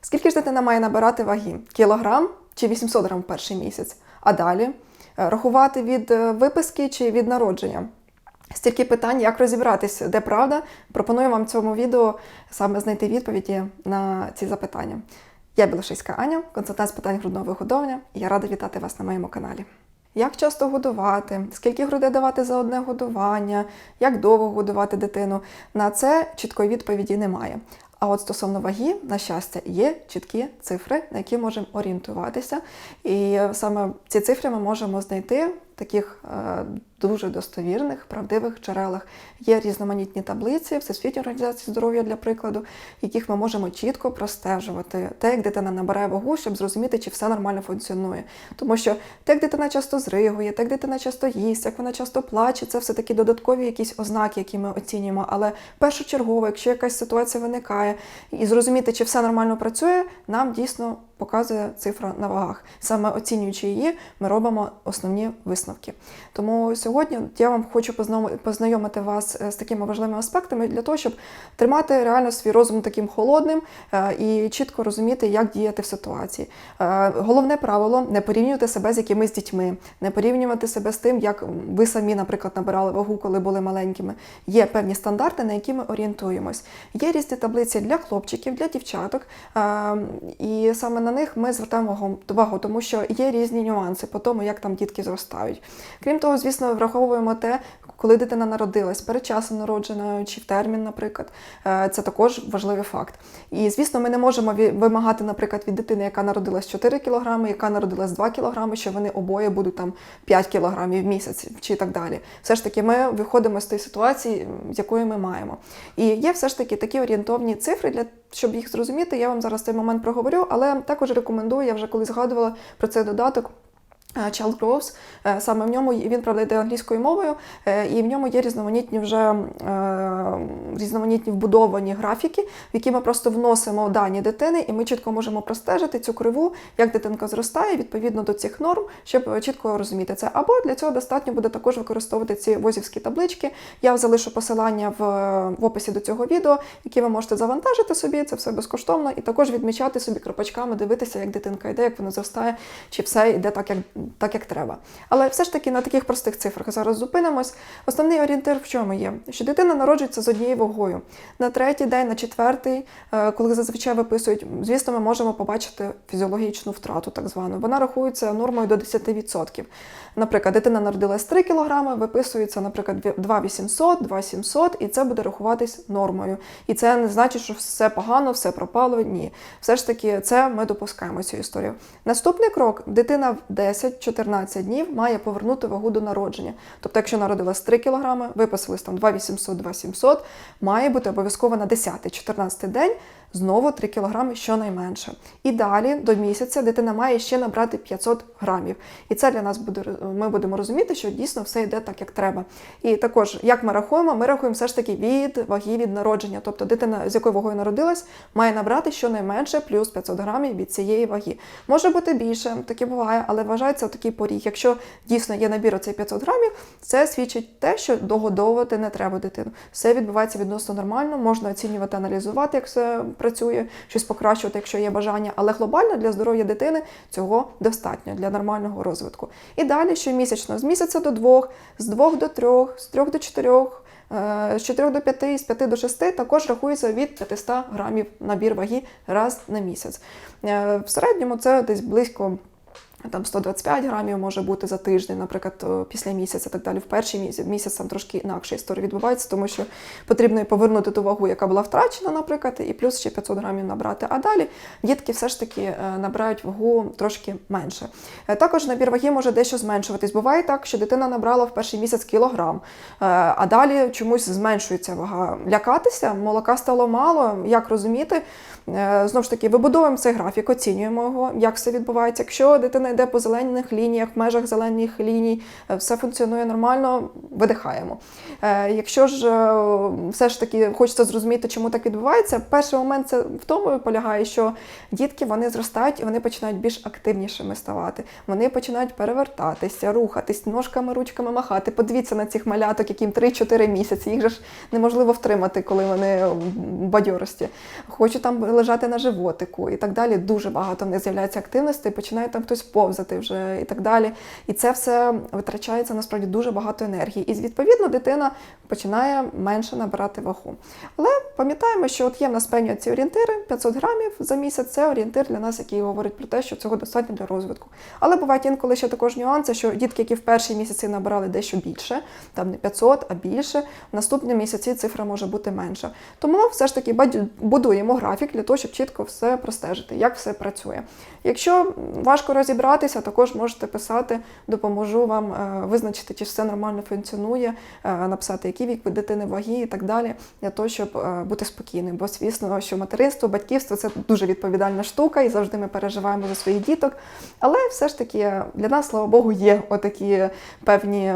Скільки ж дитина має набирати ваги? Кілограм чи 800 грам в перший місяць? А далі е, рахувати від е, виписки чи від народження? Стільки питань, як розібратися, де правда. Пропоную вам в цьому відео саме знайти відповіді на ці запитання. Я Білошиська Аня, консультант з питань грудного вигодовування, і я рада вітати вас на моєму каналі. Як часто годувати, скільки грудей давати за одне годування, як довго годувати дитину? На це чіткої відповіді немає. А от стосовно ваги, на щастя, є чіткі цифри, на які можемо орієнтуватися. І саме ці цифри ми можемо знайти таких е, дуже достовірних, правдивих джерелах. Є різноманітні таблиці Всесвітньої організації здоров'я для прикладу, яких ми можемо чітко простежувати те, як дитина набирає вагу, щоб зрозуміти, чи все нормально функціонує. Тому що те, як дитина часто зригує, те, як дитина часто їсть, як вона часто плаче, це все таки додаткові якісь ознаки, які ми оцінюємо. Але першочергово, якщо якась ситуація виникає, і зрозуміти, чи все нормально працює, нам дійсно показує цифра на вагах. Саме оцінюючи її, ми робимо основні висновки. Тому сьогодні я вам хочу познайомити вас е, з такими важливими аспектами для того, щоб тримати реально свій розум таким холодним е, і чітко розуміти, як діяти в ситуації. Е, Головне правило не порівнювати себе з якимись дітьми, не порівнювати себе з тим, як ви самі, наприклад, набирали вагу, коли були маленькими. Є певні стандарти, на які ми орієнтуємось. Є різні таблиці для хлопчиків, для дівчаток, е, і саме на них ми звертаємо увагу- тому що є різні нюанси по тому, як там дітки зростають. Крім того, звісно, враховуємо те, коли дитина народилась, передчасно народжена чи в термін, наприклад. Е, Це також важливий факт. І звісно, ми не можемо вимагати, наприклад, від дитини, яка народилась 4 кг, яка народилась 2 кг, що вони обоє будуть там 5 кг в місяць чи так далі. Все ж таки, ми виходимо з тієї ситуації, з якої ми маємо. І є все ж таки такі орієнтовні цифри для. Щоб їх зрозуміти, я вам зараз цей момент проговорю, але також рекомендую, я вже колись згадувала про цей додаток. Е, Child Е, саме в ньому він правда йде англійською мовою, е, і в ньому є різноманітні вже різноманітні вбудовані графіки, в які ми просто вносимо дані дитини, і ми чітко можемо простежити цю криву, як дитинка зростає відповідно до цих норм, щоб чітко розуміти це. Або для цього достатньо буде також використовувати ці возівські таблички. Я залишу посилання в, в описі до цього відео, які ви можете завантажити собі, це все безкоштовно, і також відмічати собі кропачками, дивитися, як дитинка йде, як вона зростає, чи все йде так, як, так, як треба. Але все ж таки на таких простих цифрах зараз зупинимось. Основний орієнтир в чому є? Що дитина народжується з однією вагою. На третій день, на четвертий, е, коли зазвичай виписують, звісно, ми можемо побачити фізіологічну втрату, так звану. Вона рахується нормою до 10%. Наприклад, дитина народилась 3 кг, виписується, наприклад, 2800, 2700, і це буде рахуватись нормою. І це не значить, що все погано, все пропало. Ні. Все ж таки, це ми допускаємо цю історію. Наступний крок: дитина в 10-14 днів має повернути вагу до народження. Тобто, якщо народилась 3 кг, виписались там 2800, 2700, має бути обов'язково на 10-14 день знову 3 кг щонайменше. І далі до місяця дитина має ще набрати 500 грамів. І це для нас буде ми будемо розуміти, що дійсно все йде так, як треба. І також, як ми рахуємо, ми рахуємо все ж таки від ваги від народження. Тобто дитина, з якою вагою народилась, має набрати щонайменше плюс 500 грамів від цієї ваги. Може бути більше, таке буває, але вважається такий поріг. Якщо дійсно є набір оцей 500 грамів, це свідчить те, що догодовувати не треба дитину. Все відбувається відносно нормально, можна оцінювати, аналізувати, як все працює, щось покращувати, якщо є бажання. Але глобально для здоров'я дитини цього достатньо для нормального розвитку. І далі щомісячно, з місяця до двох, з двох до трьох, з трьох до чотирьох. е, З 4 до 5, з 5 до 6 також рахується від 500 грамів набір ваги раз на місяць. Е, В середньому це десь близько там 125 грамів може бути за тиждень, наприклад, після місяця, так далі. В перший місяць, місяць там трошки інакша історія відбувається, тому що потрібно повернути ту вагу, яка була втрачена, наприклад, і плюс ще 500 грамів набрати. А далі дітки все ж таки е, набирають вагу трошки менше. Е, Також набір ваги може дещо зменшуватись. Буває так, що дитина набрала в перший місяць кілограм, е, а далі чомусь зменшується вага. Лякатися, молока стало мало. Як розуміти? Знову ж таки, вибудовуємо цей графік, оцінюємо його, як все відбувається. Якщо дитина йде по зелених лініях, в межах зелених ліній, е, все функціонує нормально, видихаємо. Е, Якщо ж е, все ж таки хочеться зрозуміти, чому так відбувається, перший момент це в тому полягає, що дітки вони зростають і вони починають більш активнішими ставати. Вони починають перевертатися, рухатись, ножками, ручками махати. Подивіться на цих маляток, яким 3-4 місяці. Їх же ж неможливо втримати, коли вони в бадьорості. Хочуть там лежати на животику і так далі. Дуже багато в них з'являється активності, починає там хтось повзати вже і так далі. І це все витрачається насправді дуже багато енергії. І відповідно дитина починає менше набирати вагу. Але пам'ятаємо, що от є в нас певні ці орієнтири, 500 грамів за місяць це орієнтир для нас, який говорить про те, що цього достатньо для розвитку. Але бувають інколи ще також нюанси, що дітки, які в перші місяці набирали дещо більше, там не 500, а більше, в наступні місяці цифра може бути менша. Тому все ж таки будуємо графік для того, щоб чітко все простежити, як все працює. Якщо важко розібратися, також можете писати, допоможу вам е, визначити, чи все нормально функціонує, е, написати, який вік ви дитини ваги і так далі, для того, щоб е, бути спокійним. Бо звісно, що материнство, батьківство це дуже відповідальна штука, і завжди ми переживаємо за своїх діток. Але все ж таки для нас, слава Богу, є отакі певні.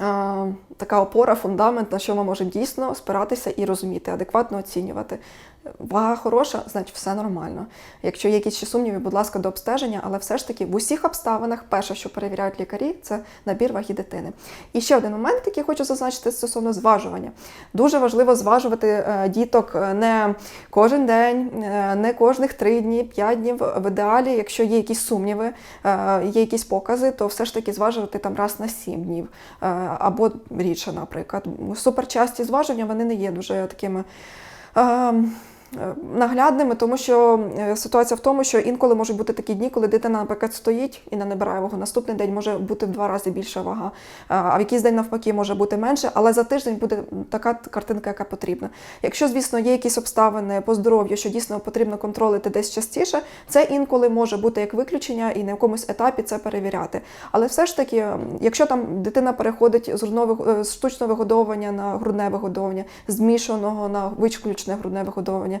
Е, Така опора, фундамент, на що ми можемо дійсно спиратися і розуміти, адекватно оцінювати. Вага хороша, значить все нормально. Якщо є якісь ще сумніви, будь ласка, до обстеження, але все ж таки в усіх обставинах перше, що перевіряють лікарі, це набір ваги дитини. І ще один момент, який хочу зазначити стосовно зважування. Дуже важливо зважувати е, діток е, не кожен день, не кожних три дні, п'ять днів. В ідеалі, якщо є якісь сумніви, є якісь покази, то все ж таки зважувати там раз на сім днів або рідше, наприклад. Суперчасті зваження вони не є дуже такими. Е, е, Наглядними, тому що е, ситуація в тому, що інколи можуть бути такі дні, коли дитина, наприклад, стоїть і не набирає вагу. Наступний день може бути в два рази більша вага, а а в якийсь день навпаки може бути менше, але за тиждень буде така картинка, яка потрібна. Якщо, звісно, є якісь обставини по здоров'ю, що дійсно потрібно контролити десь частіше, це інколи може бути як виключення і на якомусь етапі це перевіряти. Але все ж таки, якщо там дитина переходить з грудного е, з штучного вигодовування на грудне вигодовування, змішаного на виключне грудне вигодовування,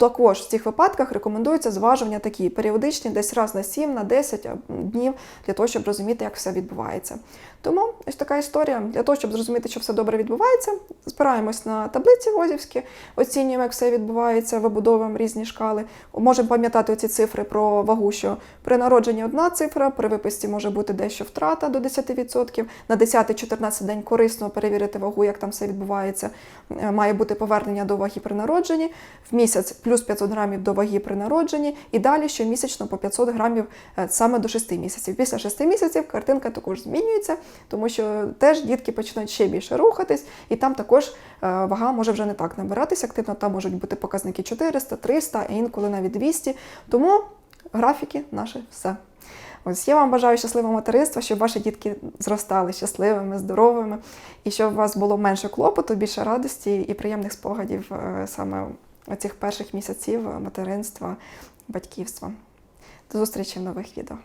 також в цих випадках рекомендується зважування такі періодичні, десь раз на 7, на 10 днів, для того, щоб розуміти, як все відбувається. Тому ось така історія. Для того, щоб зрозуміти, що все добре відбувається, спираємось на таблиці Возівські, оцінюємо, як все відбувається, вибудовуємо різні шкали. Можемо пам'ятати ці цифри про вагу, що при народженні одна цифра, при виписці може бути дещо втрата до 10%. На 10-14 день корисно перевірити вагу, як там все відбувається. Е, Має бути повернення до ваги при народженні, в місяць плюс 500 грамів до ваги при народженні, і далі щомісячно по 500 грамів е, саме до 6 місяців. Після 6 місяців картинка також змінюється, тому що теж дітки починають ще більше рухатись, і там також е, вага може вже не так набиратися активно. Там можуть бути показники 400, 300, а інколи навіть 200. Тому графіки наше все. Ось я вам бажаю щасливого материнства, щоб ваші дітки зростали щасливими, здоровими, і щоб у вас було менше клопоту, більше радості і приємних спогадів е, саме оцих перших місяців материнства, батьківства. До зустрічі в нових відео.